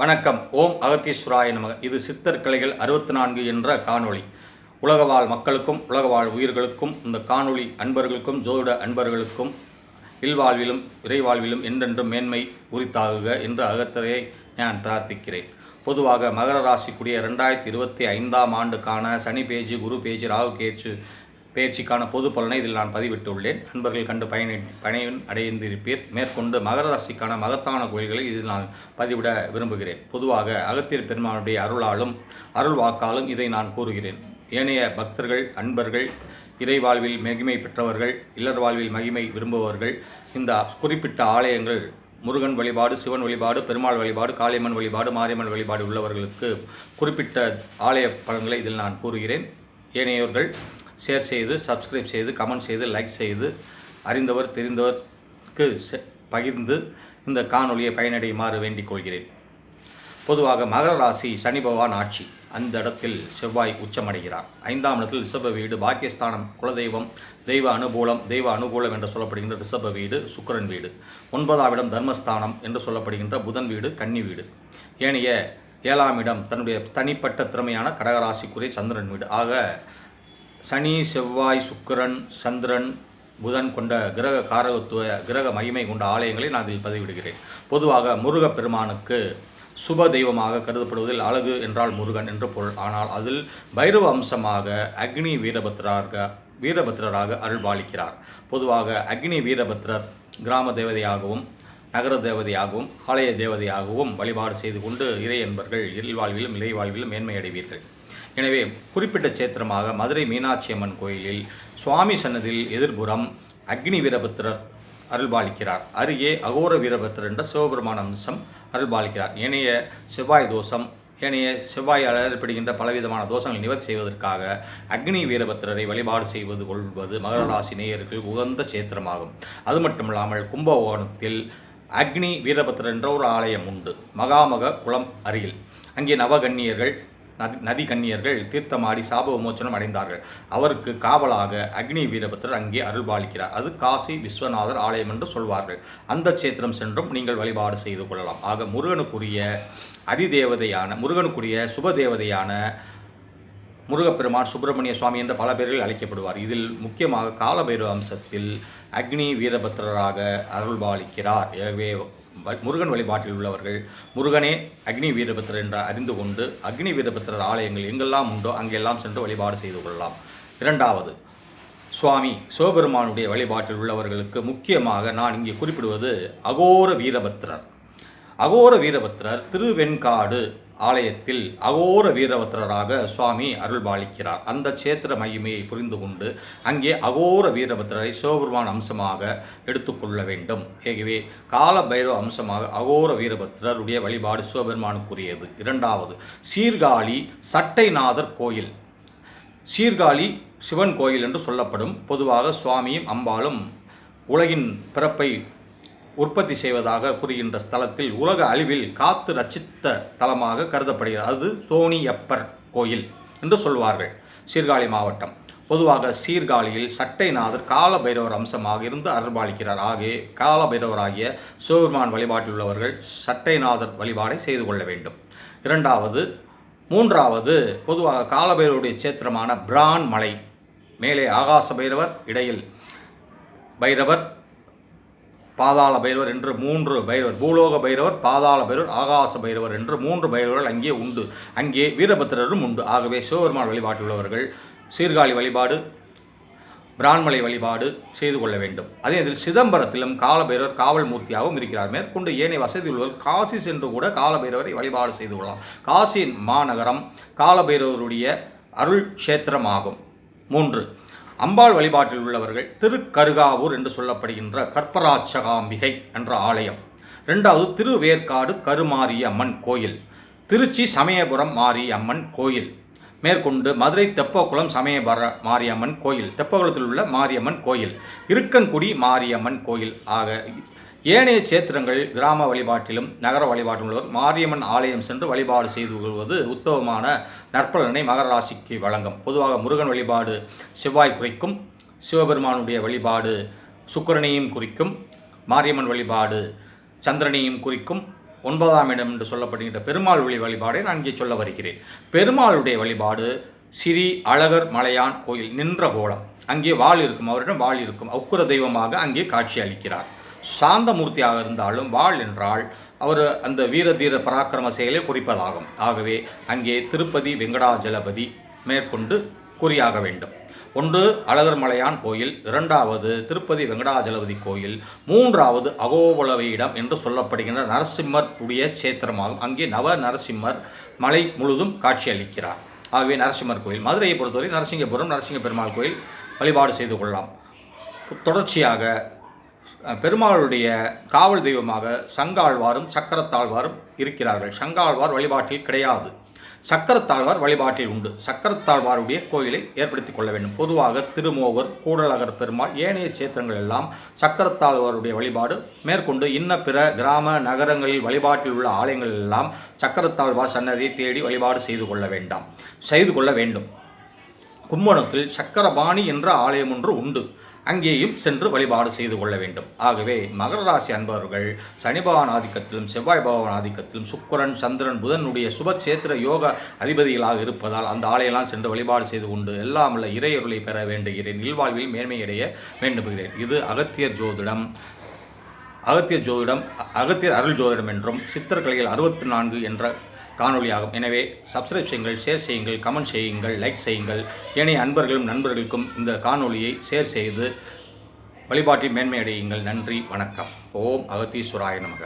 வணக்கம். ஓம் அகத்தீஸ்வராய நமக. இது சித்தர் கலைகள் அறுபத்தி நான்கு என்ற காணொளி. உலகவாழ் மக்களுக்கும் உலகவாழ் உயிர்களுக்கும் இந்த காணொளி அன்பர்களுக்கும் ஜோதிட அன்பர்களுக்கும் இல்வாழ்விலும் இறைவாழ்விலும் என்றென்றும் மேன்மை உரித்தாகுக என்று அகத்ததையை நான் பிரார்த்திக்கிறேன். பொதுவாக மகர ராசிக்குரிய ரெண்டாயிரத்தி இருபத்தி ஐந்தாம் ஆண்டுக்கான சனி பேஜி குரு பேஜி ராகு கேச்சு பயிற்சிக்கான பொது பலனை இதில் நான் பதிவிட்டுள்ளேன். அன்பர்கள் கண்டு பயனி பயன் அடைந்திருப்பீர். மேற்கொண்டு மகர ராசிக்கான மகத்தான கோயில்களை இதில் நான் பதிவிட விரும்புகிறேன். பொதுவாக அகத்தியர் பெருமானுடைய அருளாலும் அருள் வாக்காலும் இதை நான் கூறுகிறேன். ஏனைய பக்தர்கள் அன்பர்கள் இறை வாழ்வில் மகிமை பெற்றவர்கள் இல்லர் வாழ்வில் மகிமை விரும்புபவர்கள் இந்த குறிப்பிட்ட ஆலயங்கள் முருகன் வழிபாடு சிவன் வழிபாடு பெருமாள் வழிபாடு காளியம்மன் வழிபாடு மாரியம்மன் வழிபாடு உள்ளவர்களுக்கு குறிப்பிட்ட ஆலய பலன்களை இதில் நான் கூறுகிறேன். ஏனையோர்கள் ஷேர் செய்து சப்ஸ்கிரைப் செய்து கமெண்ட் செய்து லைக் செய்து அறிந்தவர் தெரிந்தவருக்கு செ- பகிர்ந்து இந்த காணொலியை பயனடையுமாறு வேண்டிக் கொள்கிறேன். பொதுவாக மகர ராசி சனி பகவான் ஆட்சி அந்த இடத்தில் செவ்வாய் உச்சமடைகிறார். ஐந்தாம் இடத்தில் ரிஷப வீடு பாக்கியஸ்தானம் குலதெய்வம் தெய்வ அனுகூலம் தெய்வ அனுகூலம் என்று சொல்லப்படுகின்ற ரிஷப வீடு சுக்கிரன் வீடு. ஒன்பதாம் இடம் தர்மஸ்தானம் என்று சொல்லப்படுகின்ற புதன் வீடு கன்னி வீடு. ஏனைய ஏழாம் இடம் தன்னுடைய தனிப்பட்ட திறமையான கடகராசிக்குரிய சந்திரன் வீடு. ஆக சனி செவ்வாய் சுக்கிரன் சந்திரன் புதன் கொண்ட கிரக காரகத்துவ கிரக மகிமை கொண்ட ஆலயங்களை நான் இதில் பதிவிடுகிறேன். பொதுவாக முருகப் பெருமானுக்கு சுப தெய்வமாக கருதப்படுவதில் அழகு என்றால் முருகன் என்று பொருள். ஆனால் அதில் பைரவ அம்சமாக அக்னி வீரபத்ராக வீரபத்ரராக அருள்பாலிக்கிறார். பொதுவாக அக்னி வீரபத்ரர் கிராம தேவதையாகவும் நகர தேவதையாகவும் ஆலய தேவதையாகவும் வழிபாடு செய்து கொண்டு இறை என்பர்கள் இல்வாழ்விலும் இறை வாழ்விலும் மேன்மையடைவீர்கள். எனவே குறிப்பிட்ட சேத்திரமாக மதுரை மீனாட்சி அம்மன் கோயிலில் சுவாமி சன்னதியில் எதிர்புறம் அக்னி வீரபத்திரர் அருள்பாலிக்கிறார். அருகே அகோர வீரபத்திரர் என்ற சிவபெருமான அம்சம் அருள்பாலிக்கிறார். ஏனைய செவ்வாய் தோஷம் ஏனைய செவ்வாய் ஏற்படுகின்ற பலவிதமான தோஷங்களை நிவர்த்தி செய்வதற்காக அக்னி வீரபத்திரரை வழிபாடு செய்வது கொள்வது மகர ராசி நேயர்கள் உகந்த சேத்திரமாகும். அது மட்டுமில்லாமல் கும்பகோணத்தில் அக்னி வீரபத்திரர் என்ற ஒரு ஆலயம் உண்டு. மகாமக குளம் அருகில். அங்கே நவகன்னியர்கள் நதி நதி கன்னியர்கள் தீர்த்தமாடி சாப விமோச்சனம் அடைந்தார்கள். அவருக்கு காவலாக அக்னி வீரபத்திரர் அங்கே அருள்பாலிக்கிறார். அது காசி விஸ்வநாதர் ஆலயம் என்று சொல்வார்கள். அந்த சேத்திரம் சென்றும் நீங்கள் வழிபாடு செய்து கொள்ளலாம். ஆக முருகனுக்குரிய அதிதேவதையான முருகனுக்குரிய சுபதேவதையான முருகப்பெருமான் சுப்பிரமணிய சுவாமி என்ற பல பேர்கள் அழைக்கப்படுவார். இதில் முக்கியமாக காலபைரவ அம்சத்தில் அக்னி வீரபத்திரராக அருள்பாலிக்கிறார். எனவே முருகன் வழிபாட்டில் உள்ளவர்கள் முருகனே அக்னி வீரபத்திரர் என்று அறிந்து கொண்டு அக்னி வீரபத்திரர் ஆலயங்கள் எங்கெல்லாம் உண்டோ அங்கெல்லாம் சென்று வழிபாடு செய்து கொள்ளலாம். இரண்டாவது சுவாமி சிவபெருமானுடைய வழிபாட்டில் உள்ளவர்களுக்கு முக்கியமாக நான் இங்கே குறிப்பிடுவது அகோர வீரபத்திரர் அகோர வீரபத்திரர் திருவெண்காடு ஆலயத்தில் அகோர வீரபத்திரராக சுவாமி அருள்பாலிக்கிறார். அந்த சேத்திர மகிமையை புரிந்து கொண்டு அங்கே அகோர வீரபத்திரரை சிவபெருமான் அம்சமாக எடுத்துக்கொள்ள வேண்டும். ஆகவே கால பைரவ அம்சமாக அகோர வீரபத்திரருடைய வழிபாடு சிவபெருமானுக்குரியது. இரண்டாவது சீர்காழி சட்டைநாதர் கோயில். சீர்காழி சிவன் கோயில் என்று சொல்லப்படும். பொதுவாக சுவாமியும் அம்பாளும் உலகின் பிறப்பை உற்பத்தி செய்வதாக கூறுகின்ற ஸ்தலத்தில் உலக அழிவில் காத்து ரச்சித்த தலமாக கருதப்படுகிறது. அது தோணியப்பர் கோயில் என்று சொல்வார்கள். சீர்காழி மாவட்டம். பொதுவாக சீர்காழியில் சட்டைநாதர் காலபைரவர் அம்சமாக இருந்து அருள்பாலிக்கிறார். ஆகிய காலபைரவராகிய சிவபெருமான் வழிபாட்டில் உள்ளவர்கள் சட்டைநாதர் வழிபாடை செய்து கொள்ள வேண்டும். இரண்டாவது மூன்றாவது பொதுவாக காலபைரவருடைய சேத்திரமான பிரான் மலை. மேலே ஆகாச பைரவர் இடையில் பைரவர் பாதாள பைரவர் என்று மூன்று பைரவர் பூலோக பைரவர் பாதாள பைரவர் ஆகாச பைரவர் என்று மூன்று பைரவர்கள் அங்கே உண்டு. அங்கே வீரபத்திரரும் உண்டு. ஆகவே சிவபெருமான் வழிபாட்டுள்ளவர்கள் சீர்காழி வழிபாடு பிரான்மலை வழிபாடு செய்து கொள்ள வேண்டும். அதே இதில் சிதம்பரத்திலும் காலபைரவர் காவல் மூர்த்தியாகவும் இருக்கிறார். மேற்கொண்டு ஏனைய வசதி உள்ளவர்கள் காசி சென்று கூட காலபைரவரை வழிபாடு செய்து கொள்ளலாம். காசியின் மாநகரம் காலபைரவருடைய அருள் கஷேத்திரமாகும். மூன்று அம்பாள் வழிபாட்டில் உள்ளவர்கள் திருக்கருகாவூர் என்று சொல்லப்படுகின்ற கற்பராட்சகாம்பிகை என்ற ஆலயம். ரெண்டாவது திருவேற்காடு கருமாரியம்மன் கோயில். திருச்சி சமயபுரம் மாரியம்மன் கோயில். மேற்கொண்டு மதுரை தெப்பக்குளம் சமயபர மாரியம்மன் கோயில். தெப்பக்குளத்தில் உள்ள மாரியம்மன் கோயில். இருக்கன்குடி மாரியம்மன் கோயில் ஆக ஏனைய சேத்திரங்கள் கிராம வழிபாட்டிலும் நகர வழிபாட்டிலும் உள்ளவர் மாரியம்மன் ஆலயம் சென்று வழிபாடு செய்து கொள்வது உத்தமமான நற்பலனை மகர ராசிக்கு வழங்கும். பொதுவாக முருகன் வழிபாடு செவ்வாய் குறிக்கும் சிவபெருமானுடைய வழிபாடு சுக்கரனையும் குறிக்கும் மாரியம்மன் வழிபாடு சந்திரனையும் குறிக்கும். ஒன்பதாம் இடம் என்று சொல்லப்படுகின்ற பெருமாள் வழி வழிபாடை நான் இங்கே சொல்ல வருகிறேன். பெருமாளுடைய வழிபாடு ஸ்ரீ அழகர் மலையான் கோயில் நின்ற கோலம். அங்கே வாள் இருக்கும் அவரிடம் வாள் இருக்கும். உக்குர தெய்வமாக அங்கே காட்சி அளிக்கிறார் சாந்தமூர்த்தியாக இருந்தாலும் வாள் என்றால் அவர் அந்த வீர தீர பராக்கிரம செயலை குறிப்பதாகும். ஆகவே அங்கே திருப்பதி வெங்கடாஜலபதி மேற்கொண்டு குறியாக வேண்டும். ஒன்று அழகர்மலையான் கோயில் இரண்டாவது திருப்பதி வெங்கடாஜலபதி கோயில் மூன்றாவது அகோபலவையிடம் என்று சொல்லப்படுகின்ற நரசிம்மர் உடைய சேத்திரமாகும் அங்கே நவ நரசிம்மர் மலை முழுதும் காட்சியளிக்கிறார். ஆகவே நரசிம்மர் கோயில் மதுரையை பொறுத்தவரை நரசிங்கபுரம் நரசிங்க பெருமாள் கோயில் வழிபாடு செய்து கொள்ளலாம். தொடர்ச்சியாக பெருமாளுடைய காவல் தெய்வமாக சங்காழ்வாரும் சக்கரத்தாழ்வாரும் இருக்கிறார்கள். சங்காழ்வார் வழிபாட்டில் கிடையாது. சக்கரத்தாழ்வார் வழிபாட்டில் உண்டு. சக்கரத்தாழ்வாருடைய கோயிலை ஏற்படுத்திக் கொள்ள வேண்டும். பொதுவாக திருமோகர் கூடலகர் பெருமாள் ஏனைய சேத்திரங்கள் எல்லாம் சக்கரத்தாழ்வாருடைய வழிபாடு மேற்கொண்டு இன்ன பிற கிராம நகரங்களில் வழிபாட்டில் உள்ள ஆலயங்கள் எல்லாம் சக்கரத்தாழ்வார் சன்னதியை தேடி வழிபாடு செய்து கொள்ள வேண்டாம். செய்து கொள்ள வேண்டும். கும்பணத்தில் சக்கரபாணி என்ற ஆலயம் ஒன்று உண்டு. அங்கேயும் சென்று வழிபாடு செய்து கொள்ள வேண்டும். ஆகவே மகர ராசி அன்பவர்கள் சனிபகவான் ஆதிக்கத்திலும் செவ்வாய் பகவான் ஆதிக்கத்திலும் சுக்கரன் சந்திரன் புதனுடைய சுபக்ஷேத்திர யோக அதிபதிகளாக இருப்பதால் அந்த ஆலையெல்லாம் சென்று வழிபாடு செய்து கொண்டு எல்லாம் உள்ள இறையொருளை பெற வேண்டுகிறேன். இல்வாழ்வில் மேன்மையடைய வேண்டுகிறேன் இது அகத்தியர் ஜோதிடம். அகத்தியர் ஜோதிடம் அகத்தியர் அருள் ஜோதிடம் என்றும் சித்திரக்கலையில் அறுபத்தி நான்கு என்ற காணொளியாகும். எனவே சப்ஸ்கிரைப் செய்யுங்கள் ஷேர் செய்யுங்கள் கமெண்ட் செய்யுங்கள் லைக் செய்யுங்கள். ஏனைய அன்பர்களும் நண்பர்களுக்கும் இந்த காணொலியை ஷேர் செய்து வழிபாட்டில் மேன்மையடையுங்கள். நன்றி வணக்கம். ஓம் அகத்தீஸ்வராய நமக.